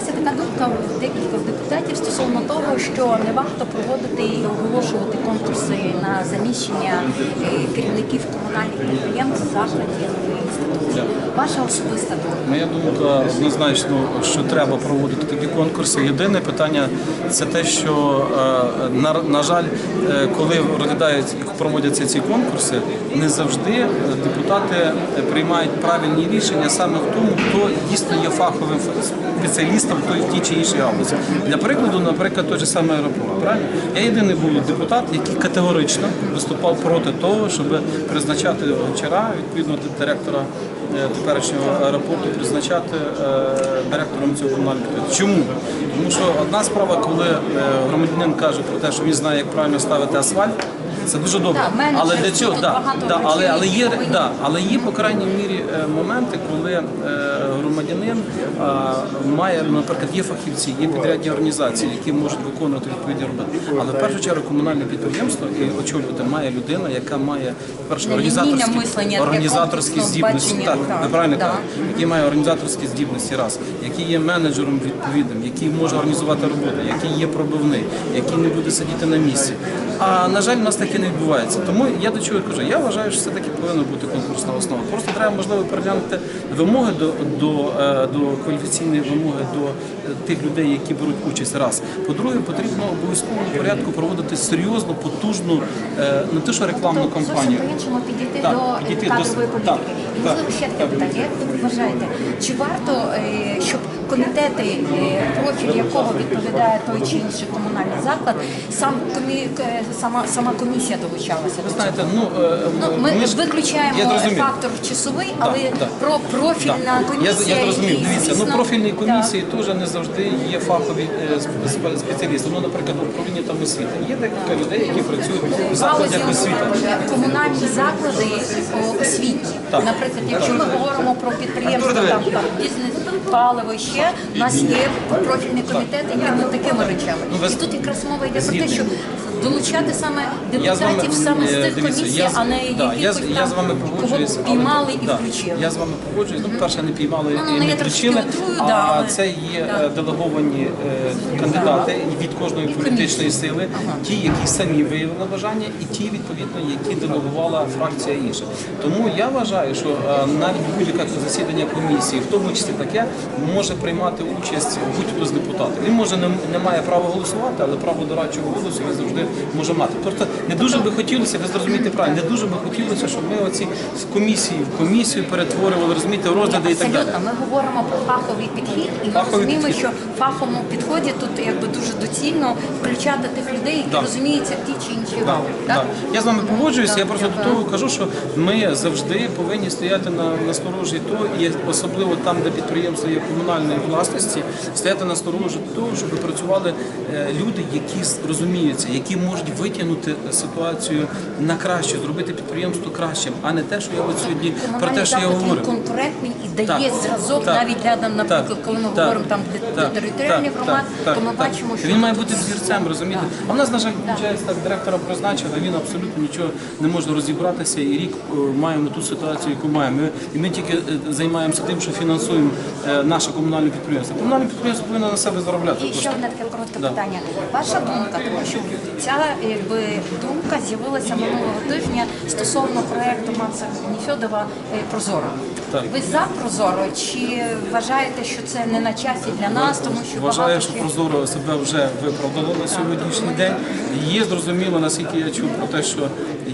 з'явилася така думка в декількох депутатів стосовно того, що не варто проводити і оголошувати конкурси на заміщення е, керівників комунальних підприємств, закладів інститутів. Ваша особиста думка. Моя думка однозначно, що треба проводити такі конкурси. Єдине питання це те, що е, на, жаль, е, коли розглядають проводяться ці конкурси, не завжди депутати приймають правильні рішення саме в тому, хто дійсно є фаховим спеціалістом той в тій чи іншій галузі. Для прикладу, наприклад, той же самий аеропорт. Правильно? Я єдиний був депутат, який категорично виступав проти того, щоб призначати гончара, відповідно до директора е, теперішнього аеропорту призначати е, директором цього комунального. Чому? Тому що одна справа, коли е, громадянин каже про те, що він знає, як правильно ставити асфальт. Це дуже добре, менеджер, але для цього да, да, але, але є да, але є по крайній мірі е, моменти, коли е, громадянин е, має, наприклад, є фахівці, є підрядні організації, які можуть виконувати відповідні роботи. Але в першу чергу комунальне підприємство і очолювати має людина, яка має перше організаторські, організаторські здібності. так, ви правильно да. кажете, який має організаторські здібності, раз, який є менеджером відповідним, який може організувати роботу, який є пробивний, який не буде сидіти на місці. А на жаль, у нас таке не відбувається. Тому я до чого кажу, я вважаю, що це таки повинна бути конкурсна основа. Просто треба можливо переглянути вимоги до, до, е, до кваліфікаційної вимоги до е, тих людей, які беруть участь. Раз по-друге, потрібно в обов'язковому порядку проводити серйозну, потужну, е, не те, що рекламну Тобто кампанію. по-іншому підійти Так, до підійти кадрової політики. Так, можливо ще таке питання. Як ви вважаєте, чи варто, щоб комітети, профіль якого відповідає той чи інший комунальний заклад, сам сама, сама комісія долучалася Ви знаєте, ну, е, Ну, ми, ми ж- виключаємо я фактор часовий, але так. про профільна комісія. Я, я зрозумів. Дивіться, ну профільні комісії теж не завжди є фахові е, сп- сп- спеціалісти. Ну, наприклад, в управлінні там освіти. Є декілька людей, які працюють в закладах освіти. комунальні заклади о, освітні. Так. Наприклад, якщо ми говоримо про підприємства, там, там бізнес, паливо ще, у нас є профільний комітет, який над такими речами. Ну, І тут якраз мова йде про те, що долучати саме депутатів саме з е, тих комісій, а не якихось там, кого піймали і включили. Я з вами погоджуюсь. Ну, перше, не піймали Ну, ну, і не трошки включили, а да, це є да. е, делеговані е, кандидати від кожної політичної сили, ті, які самі виявили бажання, і ті, відповідно, які делегувала фракція інша. Тому я вважаю, що е, навіть будь-яке засідання комісії, в тому числі таке, може приймати участь будь-хто з депутатів. Він може не, не має права голосувати, але право дорадчого голосу він завжди може мати. Просто не дуже би хотілося, ви зрозумієте правильно, не дуже би хотілося, щоб ми оці з комісії в комісію перетворювали, розумієте, розгляди і так далі. Абсолютно, ми говоримо про фаховий підхід, і ми Фаховий розуміємо, підхід. що в фаховому підході тут якби дуже доцільно включати тих людей, які Да. розуміються в тій чи іншій Да, да. Я з вами погоджуюся, я просто до того кажу, що ми завжди повинні стояти на, сторожі того, і особливо там, де підприємство є комунальної власності, стояти на сторожі того, щоб працювали е, люди, які с- розуміються, які можуть витягнути ситуацію на краще, зробити підприємство кращим, а не те, що я от сьогодні про те, що я заклад, конкурентний і дає Так, зразок так, навіть рядом, наприклад, коли ми так, говоримо там де, так, територіальних так, громад, так, то ми так. бачимо, що він має бути взірцем, розумієте? А в нас, на жаль, виходить, так директора призначили, він абсолютно нічого не може розібратися, і рік е, маємо ту ситуацію, яку маємо. І ми тільки е, займаємося тим, що фінансуємо е, наше комунальне підприємство. Комунальне підприємство повинно на себе заробляти. І ще одне таке коротке Да. питання. Ваша думка, тому що ця якби думка з'явилася минулого тижня стосовно проекту Макса Нефьодова е, Прозоро. Так. Ви за Прозоро чи вважаєте, що це не на часі для нас, тому що Вважаю, що Прозоро себе вже виправдало на сьогоднішній день. Є зрозуміло, наскільки я чув про те, що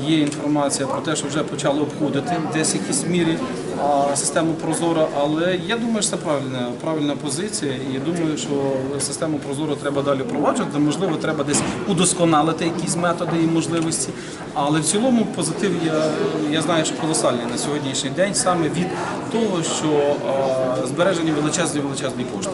є інформація про те, що вже почали обходити десь якісь мірі систему Прозора, Але я думаю, що це правильна, правильна позиція. І думаю, що систему Прозоро треба далі впроваджувати. Можливо, треба десь удосконалити якісь методи і можливості. Але в цілому позитив я, я знаю, що колосальний на сьогоднішній день саме від того, що збережені величезні величезні кошти.